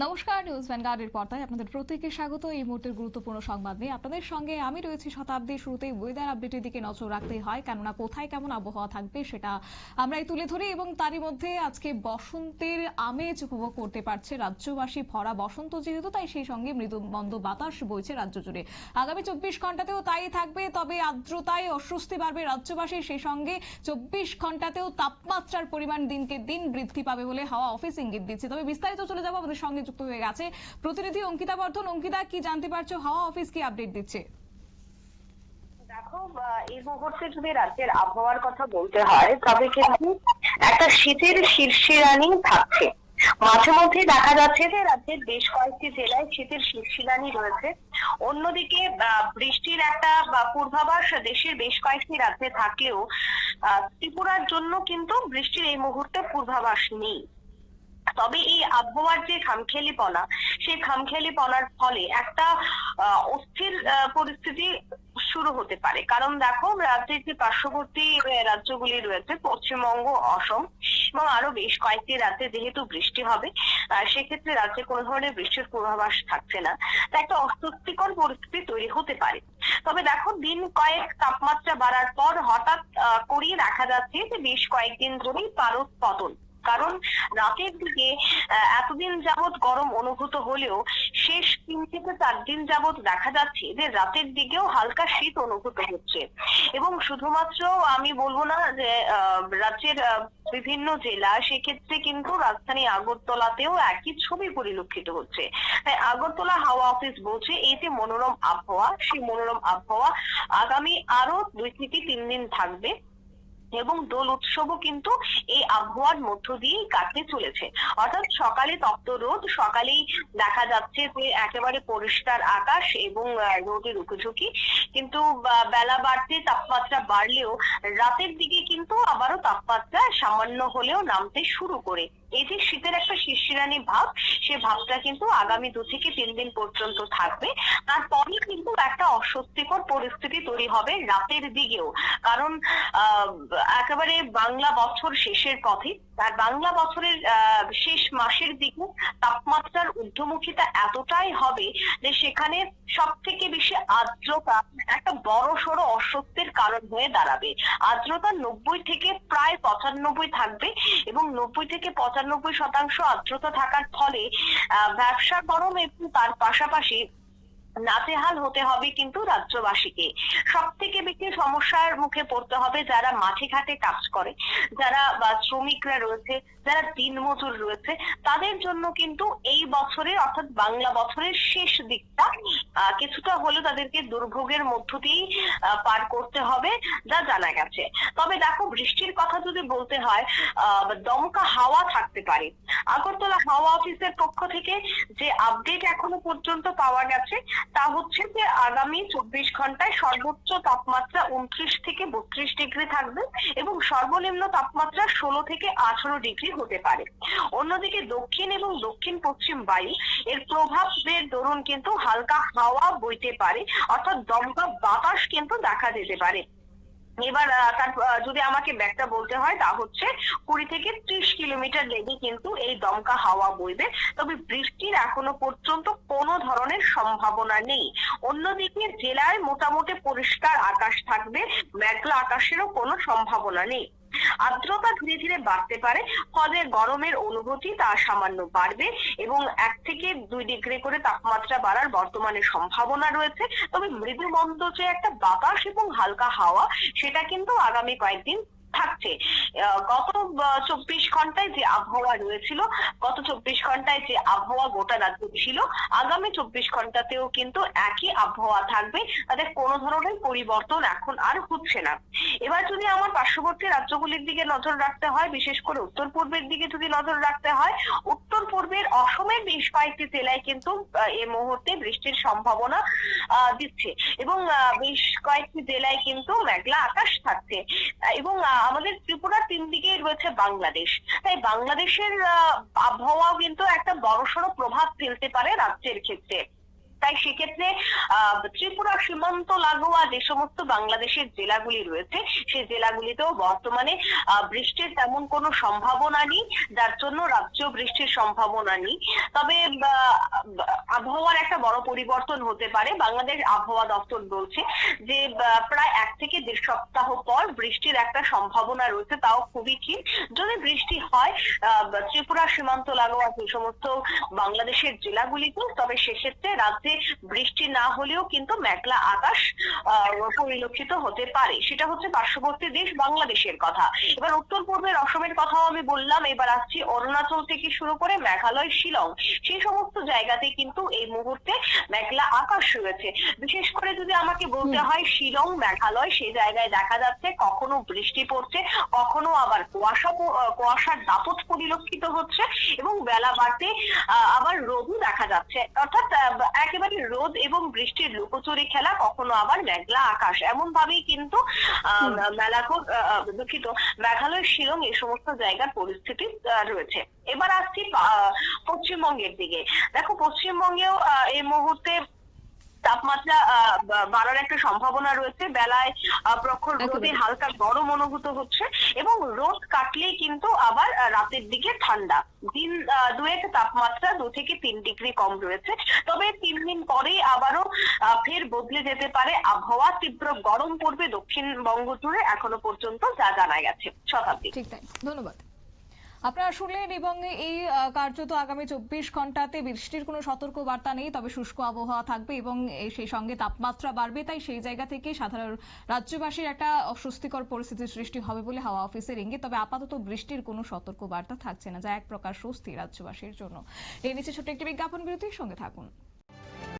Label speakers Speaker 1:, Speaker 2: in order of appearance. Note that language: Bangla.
Speaker 1: নমস্কার নিউজ ভ্যানগার্ডের পর্দায় আপনাদের প্রত্যেককে স্বাগত। এই মুহূর্তের গুরুত্বপূর্ণ সংবাদ নিয়ে আপনাদের সঙ্গে আমি রয়েছি শতাব্দী শুরুতেই। ওয়েদার আপডেটের দিকে নজর রাখতে হয়, কেননা কোথায় কেমন আবহাওয়া থাকবে সেটা আমরা এই তুলে ধরি এবং তারই মধ্যে আজকে বসন্তের আমেজ উপভোগ করতে পারছে রাজ্যবাসী। ভরা বসন্ত যেহেতু, তাই সেই সঙ্গে মৃদু মন্দ বাতাস বইছে রাজ্য জুড়ে। আগামী চব্বিশ ঘন্টাতেও তাই থাকবে, তবে আর্দ্রতায় অস্বস্তি বাড়বে রাজ্যবাসীর সেই সঙ্গে চব্বিশ ঘন্টাতেও তাপমাত্রার পরিমাণ দিনকে দিন বৃদ্ধি পাবে বলে হাওয়া অফিস ইঙ্গিত দিচ্ছে। তবে বিস্তারিত চলে যাব আমাদের সঙ্গে যুক্ত হয়ে গেছে। প্রতিনিধি অঙ্কিতা বর্ধন, অঙ্কিতা, কি জানতে পারছ? হাওয়া অফিস কি আপডেট দিচ্ছে?
Speaker 2: এই মুহূর্তে যদি রাজ্যের আবহাওয়ার কথা বলতে হয়, তবে কিন্তু একটা শীতের শীর্ষিরানি থাকছে। মাঝে মধ্যে দেখা যাচ্ছে যে রাজ্যের বেশ কয়েকটি জেলায় শীতের শীর্ষিরানি রয়েছে। অন্যদিকে বৃষ্টির একটা পূর্বাভাস দেশের বেশ কয়েকটি রাজ্যে থাকলেও ত্রিপুরার জন্য কিন্তু বৃষ্টির এই মুহূর্তে পূর্বাভাস নেই। তবে এই আবহাওয়ার যে খামখেয়ালিপনা, সেই খামখেয়ালিপনার ফলে একটা অস্থির পরিস্থিতি শুরু হতে পারে। কারণ দেখো, রাজ্যের যে পার্শ্ববর্তী রাজ্যগুলি রয়েছে, পশ্চিমবঙ্গ, অসম, এবং আরও বেশ কয়েকটি রাজ্যে যেহেতু বৃষ্টি হবে সেক্ষেত্রে রাজ্যে কোনো ধরনের বৃষ্টির পূর্বাভাস থাকছে না। তা একটা অস্বস্তিকর পরিস্থিতি তৈরি হতে পারে। তবে দেখো, দিন কয়েক তাপমাত্রা বাড়ার পর হঠাৎ করেই দেখা যাচ্ছে যে বেশ কয়েকদিন ধরেই পারদ পতন। কারণ রাতের দিকে এতদিন যাবৎ গরম অনুভূত হলেও শেষ তিন থেকে চার দিন যাবৎ দেখা যাচ্ছে যে রাতের দিকেও হালকা শীত অনুভূত হচ্ছে। এবং শুধুমাত্র আমি বলব না যে রাজ্যের বিভিন্ন জেলা সেক্ষেত্রে কিন্তু রাজধানী আগরতলাতেও একই ছবি পরিলক্ষিত হচ্ছে। তাই আগরতলা হাওয়া অফিস বলছে এই যে মনোরম আবহাওয়া, সেই মনোরম আবহাওয়া আগামী আরও দুই থেকে তিন দিন থাকবে। এবং দোল উৎসবও কিন্তু এই আবহাওয়ার মধ্য দিয়েই কাটতে চলেছে। অর্থাৎ সকালে তপ্ত রোদ, সকালেই দেখা যাচ্ছে যে একেবারে পরিষ্কার আকাশ এবং রোদের উঁকিঝুঁকি কিন্তু বেলা বাড়তে তাপমাত্রা বাড়লেও রাতের দিকে কিন্তু আবারও তাপমাত্রা সামান্য হলেও নামতে শুরু করে। এই যে শীতের একটা শিশিরানি ভাব সে ভাবটা কিন্তু আগামী দু থেকে তিন দিন পর্যন্ত থাকবে। তারপরে কিন্তু একটা অস্বস্তিকর পরিস্থিতি তৈরি হবে রাতের দিকেও। কারণ আহ, একেবারে বাংলা বছর শেষের পথে আর বাংলা বছরের শেষ মাসের দিকে তাপমাত্রার ঊর্ধ্বমুখিতা এতটাই হবে যে সেখানে সব থেকে বেশি আর্দ্রতা একটা বড় সড়ো অস্বস্তির কারণ হয়ে দাঁড়াবে। আর্দ্রতা নব্বই থেকে প্রায় পঁচানব্বই থাকবে এবং নব্বই থেকে পঁচানব্বই শতাংশ আর্দ্রতা থাকার ফলে ব্যবসা গরম এবং তার পাশাপাশি নাজেহাল হতে হবে কিন্তু রাজ্যবাসীকে। সব থেকে বেশি সমস্যার মুখে পড়তে হবে যারা মাঠে ঘাটে কাজ করে, যারা বা শ্রমিকরা রয়েছে, যারা দিনমজুর রয়েছে, তাদের জন্য কিন্তু এই বছরের অর্থাৎ বাংলা বছরের শেষ দিকটা কিছুটা হলেও তাদেরকে দুর্ভোগের মধ্য দিয়েই পার করতে হবে যা জানা গেছে। তবে দেখো, বৃষ্টির কথা যদি বলতে হয় দমকা হাওয়া থাকতে পারে। আগরতলা হাওয়া অফিসের পক্ষ থেকে যে আপডেট এখনও পর্যন্ত পাওয়া গেছে তা হচ্ছে যে আগামী চব্বিশ ঘন্টায় সর্বোচ্চ তাপমাত্রা উনত্রিশ থেকে বত্রিশ ডিগ্রি থাকবে এবং সর্বনিম্ন তাপমাত্রা ষোলো থেকে আঠারো ডিগ্রি হতে পারে। অন্যদিকে দক্ষিণ এবং দক্ষিণ পশ্চিম বায়ু এর প্রভাবের দরুন কিন্তু হালকা হাওয়া বইতে পারে, অর্থাৎ দমকা বাতাস কিন্তু দেখা যেতে পারে। এবার তার যদি আমাকে ব্যাগটা বলতে হয়, তা হচ্ছে কুড়ি থেকে ত্রিশ কিলোমিটার লেগে কিন্তু এই দমকা হাওয়া বইবে। তবে বৃষ্টির এখনও পর্যন্ত কোনো ধরনের সম্ভাবনা নেই। অন্যদিকে জেলায় মোটামুটি পরিষ্কার আকাশ থাকবে, মেঘলা আকাশেরও কোনো সম্ভাবনা নেই। আর্দ্রতা ধীরে ধীরে বাড়তে পারে, ফলে গরমের অনুভূতি তা সামান্য বাড়বে এবং এক থেকে দুই ডিগ্রি করে তাপমাত্রা বাড়ার বর্তমানে সম্ভাবনা রয়েছে। তবে মৃদু মন্দ যে একটা বাতাস এবং হালকা হাওয়া, সেটা কিন্তু আগামী কয়েকদিন থাকছে। গত চব্বিশ ঘন্টায় যে আবহাওয়া রয়েছিল, গত চব্বিশ ঘন্টায় যে আবহাওয়া গোটা রাজ্যে ছিল, আগামী চব্বিশ ঘন্টাতেও কিন্তু একই আবহাওয়া থাকবে। তাদের কোনো ধরনের পরিবর্তন এখন আর হচ্ছে না। এবার যদি আমার পার্শ্ববর্তী রাজ্যগুলির দিকে নজর রাখতে হয়, বিশেষ করে উত্তর পূর্বের দিকে যদি নজর রাখতে হয়, উত্তর পূর্বের অসমের বেশ কয়েকটি জেলায় কিন্তু এই মুহূর্তে বৃষ্টির সম্ভাবনা দিচ্ছে। এবং বেশ কয়েকটি জেলায় কিন্তু মেঘলা আকাশ থাকছে। এবং আমাদের ত্রিপুরার তিন দিকেই রয়েছে বাংলাদেশ। তাই বাংলাদেশের আহ, আবহাওয়াও কিন্তু একটা বড়সড় প্রভাব ফেলতে পারে রাজ্যের ক্ষেত্রে। তাই সেক্ষেত্রে ত্রিপুরা সীমান্ত লাগোয়া যে সমস্ত বাংলাদেশের জেলাগুলি রয়েছে, সেই জেলাগুলিতেও বর্তমানে বৃষ্টির তেমন কোনো সম্ভাবনা নেই, যার জন্য রাজ্য বৃষ্টির সম্ভাবনা নেই। তবে আবহাওয়ার একটা বড় পরিবর্তন হতে পারে, বাংলাদেশ আবহাওয়া দপ্তর বলছে যে প্রায় এক থেকে দেড় সপ্তাহ পর বৃষ্টির একটা সম্ভাবনা রয়েছে, তাও খুবই ক্ষীণ। যদি বৃষ্টি হয় ত্রিপুরা সীমান্ত লাগোয়া যে সমস্ত বাংলাদেশের জেলাগুলিতে তবে সেক্ষেত্রে রাজ্যে বৃষ্টি না হলেও কিন্তু মেঘলা আকাশ পরিলক্ষিত হতে পারে। সেটা হচ্ছে পার্শ্ববর্তী দেশ বাংলাদেশের কথা। এবার উত্তর পূর্বের অসমের কথাও আমি বললাম। এবার আসছি অরুণাচল থেকে শুরু করে মেঘালয় শিলং। সেই সমস্ত জায়গাতে কিন্তু এই মুহূর্তে মেঘলা আকাশ রয়েছে। বিশেষ করে যদি আমাকে বলতে হয় শিলং মেঘালয় সেই জায়গায় দেখা যাচ্ছে কখনো বৃষ্টি পড়ছে কখনো আবার কুয়াশা কুয়াশার দাপট পরিলক্ষিত হচ্ছে এবং বেলা বাড়তে আহ, আবার রোদও দেখা যাচ্ছে। অর্থাৎ আহ, একেবারে রোদ এবং বৃষ্টির লুকোচুরি খেলা কখনো আবার মেঘলা আকাশ। এমন ভাবেই কিন্তু আহ, মেলাকো আহ, দুঃখিত মেঘালয় শিলং এই সমস্ত জায়গার পরিস্থিতি রয়েছে। এবার আসছি আহ, পশ্চিমবঙ্গের দিকে। দেখো পশ্চিমবঙ্গেও এই মুহূর্তে তাপমাত্রা বাড়ার একটা সম্ভাবনা রয়েছে। বেলায় প্রখর রোদে হালকা গরম অনুভূত হচ্ছে এবং রোদ কাটলেই কিন্তু আবার রাতের দিকে ঠান্ডা। দিন আহ, দুয়েক তাপমাত্রা দু থেকে তিন ডিগ্রি কম রয়েছে। তবে তিন দিন পরেই আবারও আহ, ফের বদলে যেতে পারে আবহাওয়া। তীব্র গরম পড়বে দক্ষিণবঙ্গ জুড়ে এখনও পর্যন্ত যা জানা গেছে। শতাব্দী।
Speaker 1: ঠিক তাই। ধন্যবাদ। আপনারা শুনলেন এবং এই কার্যত আগামী চব্বিশ ঘন্টাতে বৃষ্টির কোনো সতর্ক বার্তা নেই, তবে শুষ্ক আবহাওয়া থাকবে এবং সেই সঙ্গে তাপমাত্রা বাড়বে, তাই সেই জায়গা থেকে সাধারণ রাজ্যবাসীর একটা অস্বস্তিকর পরিস্থিতির সৃষ্টি হবে বলে হাওয়া অফিসের ইঙ্গিত, তবে আপাতত বৃষ্টির কোনো সতর্ক বার্তা থাকছে না, যা এক প্রকার স্বস্তি রাজ্যবাসীর জন্য। এই নিচে ছোট্ট একটি বিজ্ঞাপন বিরতির সঙ্গে থাকুন।